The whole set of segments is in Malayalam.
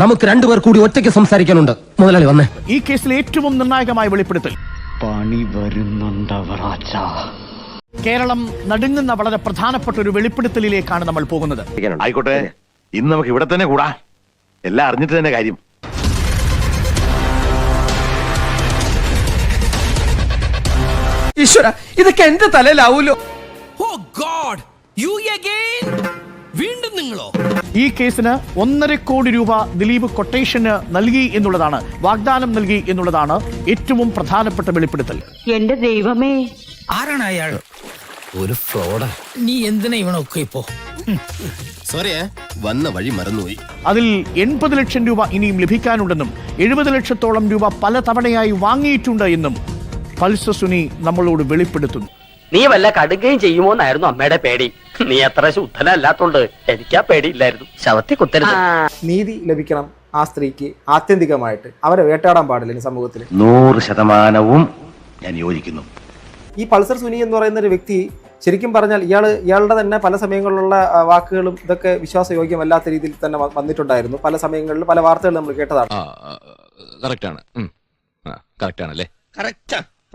നമുക്ക് രണ്ടുപേർ കൂടി ഒറ്റയ്ക്ക് സംസാരിക്കാനുണ്ട്. മുതലാളി വന്നേ. ഈ കേസിൽ ഏറ്റവും നിർണായകമായ വെളിപ്പെടുത്തൽ. പണി കേരളം നടുങ്ങുന്ന വളരെ പ്രധാനപ്പെട്ട ഒരു വെളിപ്പെടുത്തലിലേക്കാണ് നമ്മൾ പോകുന്നത്. ആയിക്കോട്ടെ. ഇന്ന് നമുക്ക് ഇവിടെ തന്നെ കൂടാ. എല്ലാം അറിഞ്ഞിട്ട് തന്നെ കാര്യം. ഈശ്വര ഇതൊക്കെ എന്റെ തലയിലാവൂലോ? ഓ ഗോഡ് യു അഗൈൻ വീണ്ടും നിങ്ങളോ? ഈ കേസിന് ഒന്നര കോടി രൂപ ദിലീപ് കൊട്ടേഷന് നൽകി എന്നുള്ളതാണ് വാഗ്ദാനം നൽകി എന്നുള്ളതാണ് ഏറ്റവും പ്രധാനപ്പെട്ട വെളിപ്പെടുത്തൽ. എന്റെ ദൈവമേ. ആരാണ് അയാൾ? ഒരു ഫ്രോഡ്. നീ എന്തിനാ ഇവനൊക്കെ ഇപ്പോ? സോറിയേ വന്ന വഴി മറന്നുപോയി. അതിൽ എൺപത് ലക്ഷം രൂപ ഇനിയും ലഭിക്കാനുണ്ടെന്നും എഴുപത് ലക്ഷത്തോളം രൂപ പല തവണയായി വാങ്ങിയിട്ടുണ്ട് എന്നും പൾസ സുനി നമ്മളോട് വെളിപ്പെടുത്തുന്നു. നീ വല്ല കടുകയും ചെയ്യുമോന്നായിരുന്നു അമ്മയുടെ പേടി. നീ അത്ര ശുദ്ധനല്ലാത്തോണ്ട് എനിക്കാ പേടിയില്ലായിരുന്നു. ശവത്തി കുത്തരുത്. നീതി ലഭിക്കണം ആ സ്ത്രീക്ക് ആത്യന്തികമായിട്ട്. അവരെ വേട്ടാടാൻ പാടില്ല ഈ സമൂഹത്തിൽ നൂറ് ശതമാനവും ഞാൻ യോജിക്കുന്നു. ഈ പൾസർ സുനി എന്ന് പറയുന്ന ഒരു വ്യക്തി ശരിക്കും പറഞ്ഞാൽ ഇയാൾ ഇയാളുടെ തന്നെ പല സമയങ്ങളിലുള്ള ആ, വാക്കുകളും ഇതൊക്കെ വിശ്വാസയോഗ്യമല്ലാത്ത രീതിയിൽ തന്നെ വ- വന്നിട്ടുണ്ടായിരുന്നു. പല സമയങ്ങളിൽ പല വാർത്തകൾ നമ്മൾ കേട്ടതാണ്. കറക്റ്റ് ആണ്. കറക്റ്റ് ആണല്ലേ?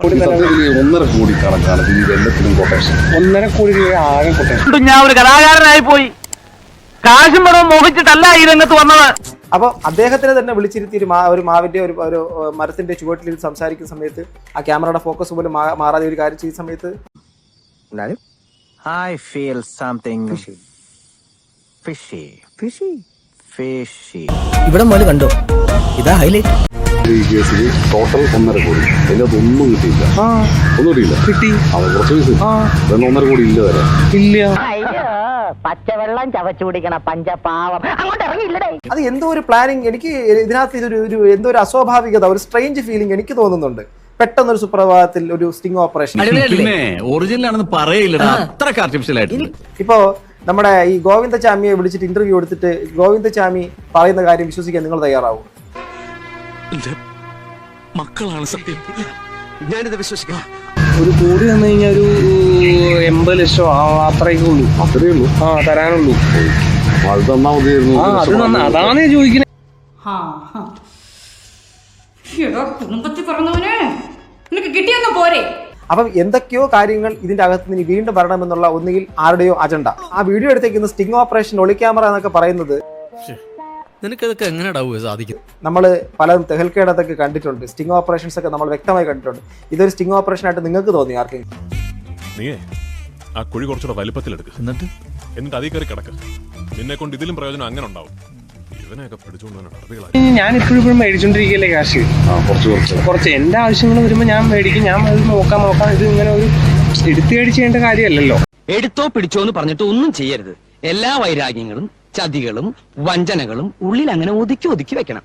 ഒന്നര കോടി കണക്കാണ് ദിലീപ് എല്ലാത്തിനും കൊട്ടേഷൻ ഒന്നര കോടി രൂപ ആകെ കൊട്ടേഷൻ ഞാൻ ഒരു കലാകാരനായി പോയി കാശും പണവും മോഹിച്ചിട്ടല്ല ഈ രംഗത്ത് വന്നത് അപ്പോൾ അദ്ദേഹത്തിനെ തന്നെ വിളിച്ചിരുത്തി ഒരു മാ ഒരു മാവിന്റെ ഒരു ഒരു മരത്തിന്റെ ചുവട്ടിൽ സംസാരിക്കുന്ന സമയത്ത് ആ ക്യാമറയുടെ ഫോക്കസ് പോലും മാ- മാറാതെ ഒരു കാര്യം ചെയ്യുന്ന സമയത്ത് I feel something fishy. Fishy. Fishy. Fishy. ഇവിടെ മുതൽ കണ്ടോ ഇതാ ഹൈലൈറ്റ് ഈ കേസിൽ ടോട്ടൽ ഒന്നര കോടി. അതിനകത്ത് ഒന്നും കിട്ടിയില്ല. ഒന്നും കിട്ടിയില്ല. കിട്ടി. അത് കുറച്ച് പൈസ. അതൊന്നും ഒന്നര കോടി ഇല്ല വരെ. അയ്യോ പച്ചവെള്ളം ചവച്ചു കുടിക്കണ പഞ്ചപാവം. അങ്ങോട്ട് ഇറങ്ങിയില്ലേ അത് എന്തോ ഒരു പ്ലാനിങ് എനിക്ക് ഇതിനകത്ത് ഇതൊരു ഒരു എന്തോ ഒരു അസ്വാഭാവികത ഒരു സ്ട്രേഞ്ച് ഫീലിംഗ് എനിക്ക് തോന്നുന്നുണ്ട്. പെട്ടെന്ന് ഒരു സുപ്രഭാതത്തിൽ ഒരു സ്റ്റിംഗ് ഓപ്പറേഷൻ പിന്നെ ഒറിജിനൽ ആണെന്ന് പറയില്ല അത്രയ്ക്ക് ആർട്ടിഫിഷ്യൽ ആയിട്ട്. ഇപ്പോ നമ്മുടെ ഈ ഗോവിന്ദചാമിയെ വിളിച്ചിട്ട് ഇന്റർവ്യൂ എടുത്തിട്ട് ഗോവിന്ദചാമി പറയുന്ന കാര്യം വിശ്വസിക്കാൻ നിങ്ങൾ തയ്യാറാവും? മക്കളാണ് സത്യം. ഞാനിത് വിശ്വസിക്കാം. ഒരു കോടി തന്നു കഴിഞ്ഞാൽ ഒരു എൺപത് ലക്ഷം അത്രയൊക്കെ ഉള്ളൂ. അത്രയേ ഉള്ളൂ? ആ തരാനുള്ളൂ. അത് തന്നാ മതിയായിരുന്നു. ആ അത് നന്ന അതാണ് ചോദിക്കുന്നത് കുടുംബത്തിൽ പറഞ്ഞവനെ നിനക്ക് കിട്ടിയൊന്നും പോരെ? അപ്പം എന്തൊക്കെയോ കാര്യങ്ങൾ ഇതിന്റെ അകത്ത് നിന്ന് ഇനി വീണ്ടും വരണമെന്നുള്ള ഒന്നുകിൽ ആരുടെയോ അജണ്ട. ആ വീഡിയോ എടുത്തേക്കുന്ന സ്റ്റിംഗ് ഓപ്പറേഷൻ ഒളി ക്യാമറ എന്നൊക്കെ പറയുന്നത് നിനക്കതൊക്കെ എങ്ങനെയാടാവുക സാധിക്കും? നമ്മൾ പലതും തെഹൽക്കേടത്തൊക്കെ കണ്ടിട്ടുണ്ട്. സ്റ്റിംഗ് ഓപ്പറേഷൻസ് ഒക്കെ നമ്മൾ വ്യക്തമായി കണ്ടിട്ടുണ്ട്. ഇതൊരു സ്റ്റിംഗ് ഓപ്പറേഷൻ ആയിട്ട് നിങ്ങൾക്ക് തോന്നി ആർക്കെങ്കിലും? നീയേ ആ കുഴി കുറച്ചുകൂടെ വലിപ്പത്തിലെടുക്ക് എന്നിട്ട്? എന്നിട്ട് അതിൽ കയറി കിടക്കുക നിന്നെ കൊണ്ട് ഇതിലും പ്രയോജനം അങ്ങനെ ഉണ്ടാവും. ഇവനെയൊക്കെ പിടിച്ചുകൊണ്ടുവന്ന നടപടികളായി ഞാൻ ഇപ്പോഴും ഇപ്പോഴും മേടിച്ചോണ്ടിരിക്കുകയല്ലേ കാശ്? കുറച്ച് കുറച്ച്. ആവശ്യങ്ങൾ വരുമ്പോൾ ഞാൻ മേടിക്കും. ഞാൻ അത് നോക്കാം നോക്കാം. ഇത് ഇങ്ങനെ ഒരു ചെയ്യേണ്ട കാര്യമല്ലല്ലോ. എടുത്തോ പിടിച്ചോ എന്ന് പറഞ്ഞിട്ട് ഒന്നും ചെയ്യരുത്. എല്ലാ വൈരാഗ്യങ്ങളും ചതികളും വഞ്ചനകളും ഉള്ളിൽ അങ്ങനെ ഒതുക്കി ഒതുക്കി വെക്കണം.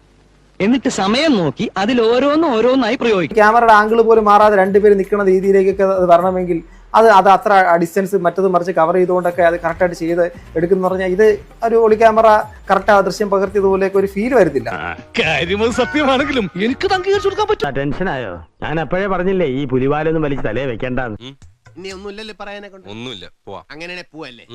എന്നിട്ട് സമയം നോക്കി അതിൽ ഓരോന്നും ഓരോന്നായി പ്രയോഗിക്കും ക്യാമറയുടെ ആംഗിൾ പോലും മാറാതെ രണ്ടുപേരും നിൽക്കുന്ന രീതിയിലേക്കൊക്കെ അത് വരണമെങ്കിൽ അത് അത് അത്ര ഡിസ്റ്റൻസ് മറ്റത് മറിച്ച് കവർ ചെയ്തുകൊണ്ടൊക്കെ അത് കറക്റ്റായിട്ട് ചെയ്ത് എടുക്കുന്ന പറഞ്ഞാൽ ഇത് ഒരു ഒളി ക്യാമറ കറക്റ്റ് ആ ദൃശ്യം പകർത്തിയതുപോലെയൊക്കെ ഒരു ഫീൽ വരുന്നില്ല കാര്യം സത്യമാണെങ്കിലും എനിക്ക് അംഗീകരിച്ചു കൊടുക്കാൻ പറ്റും. ടെൻഷനായോ ഞാൻ അപ്പോഴേ പറഞ്ഞില്ലേ ഈ പുലിവാലൊന്നും വലിച്ച് തലേ വെക്കണ്ടെന്ന്. ഇനി ഒന്നുമില്ലല്ലേ പറയാനെ കൊണ്ട് ഒന്നുമില്ല. പോവാ. അങ്ങനെ പോവല്ലേ?